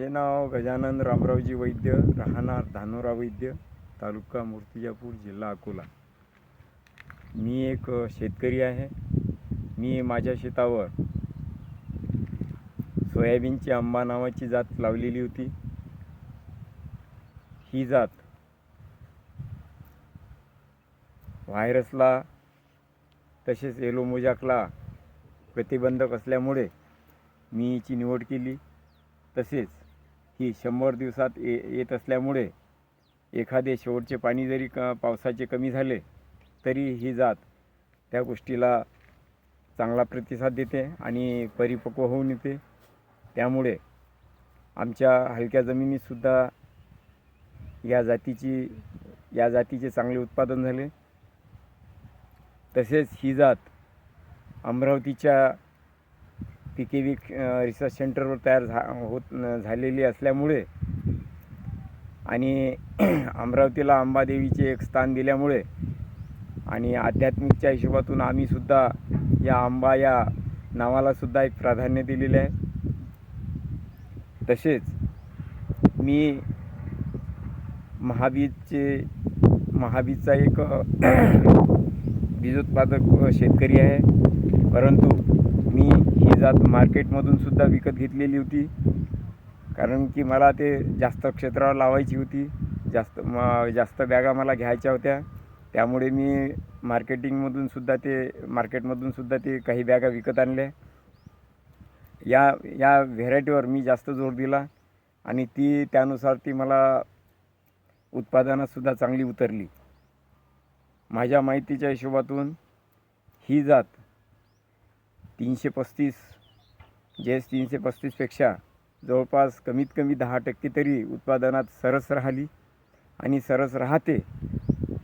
माझे नाव गजानन रामरावजी वैद्य राहणार धानोरा वैद्य तालुका मूर्तिजापूर जिल्हा अकोला. मी एक शेतकरी आहे. मी माझ्या शेतावर सोयाबीनची आंबा नावाची जात लावलेली होती. ही जात व्हायरसला तसेच एलोमोजाकला प्रतिबंधक असल्यामुळे मी हिची निवड केली. तसेच ही शंभर दिवसात ये येत असल्यामुळे एखादे शेवटचे पाणी जरी क पावसाचे कमी झाले तरी ही जात त्या गोष्टीला चांगला प्रतिसाद देते आणि परिपक्व होऊन येते. त्यामुळे आमच्या हलक्या जमिनीतसुद्धा या जातीची या जातीचे चांगले उत्पादन झाले. तसेच ही जात अमरावतीच्या पी के व्ही रिसर्च सेंटरवर तयार झा होत झालेली असल्यामुळे आणि अमरावतीला अंबादेवीचे एक स्थान दिल्यामुळे आणि आध्यात्मिकच्या हिशोबातून आम्हीसुद्धा या आंबा या नावालासुद्धा एक प्राधान्य दिलेले आहे. तसेच मी महाबीजचे महाबीजचा एक बीजोत्पादक शेतकरी आहे. परंतु मी ही जात मार्केटमधून सुद्धा विकत घेतलेली होती. कारण की मला ते जास्त क्षेत्रावर लावायची होती. जास्त म जास्त बॅगा मला घ्यायच्या होत्या. त्यामुळे मी मार्केटिंगमधून सुद्धा ते मार्केटमधून सुद्धा ते काही बॅगा विकत आणल्या. या या व्हेरायटीवर मी जास्त जोर दिला आणि ती त्यानुसार ती मला उत्पादनातसुद्धा चांगली उतरली. माझ्या माहितीच्या हिशोबातून ही जात तीनशे पस्तीस जेस तीनशे पस्तीसपेक्षा जवळपास कमीत कमी दहा टक्के तरी उत्पादनात सरस राहिली आणि सरस राहते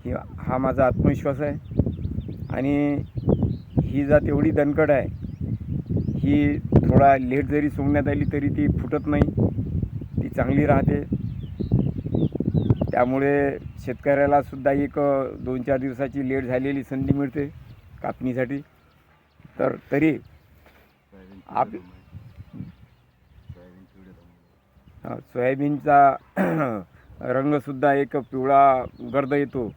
ही हा माझा आत्मविश्वास आहे. आणि ही जात एवढी दणकट आहे ही थोडा लेट जरी सोडण्यात आली तरी ती फुटत नाही ती चांगली राहते. त्यामुळे शेतकऱ्यालासुद्धा एक दोन चार दिवसाची लेट झालेली संधी मिळते कापणीसाठी. तर तरी आप सोयाबीनचा रंगसुद्धा एक पिवळा गर्द येतो.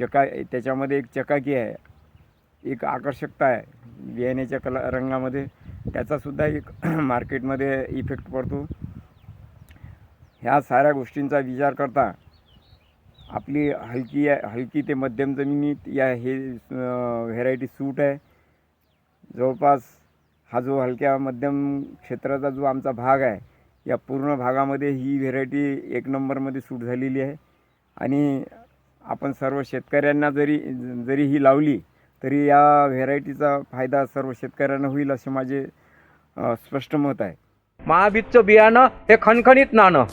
चका त्याच्यामध्ये एक चकाकी आहे. एक आकर्षकता आहे. बियाण्याच्या कला रंगामध्ये त्याचासुद्धा एक मार्केटमध्ये इफेक्ट पडतो. ह्या साऱ्या गोष्टींचा विचार करता आपली हलकी हलकी ते मध्यम जमिनीत या हे व्हेरायटी सूट आहे. जवळपास हा जो हलक्या मध्यम क्षेत्राचा जो आमचा भाग आहे या पूर्ण भागामध्ये ही व्हेरायटी एक नंबरमध्ये सूट झालेली आहे. आणि आपण सर्व शेतकऱ्यांना जरी जरी ही लावली तरी या व्हेरायटीचा फायदा सर्व शेतकऱ्यांना होईल असे माझे स्पष्ट मत आहे. महाबीजचं बियाणं हे खणखणीत नाणं.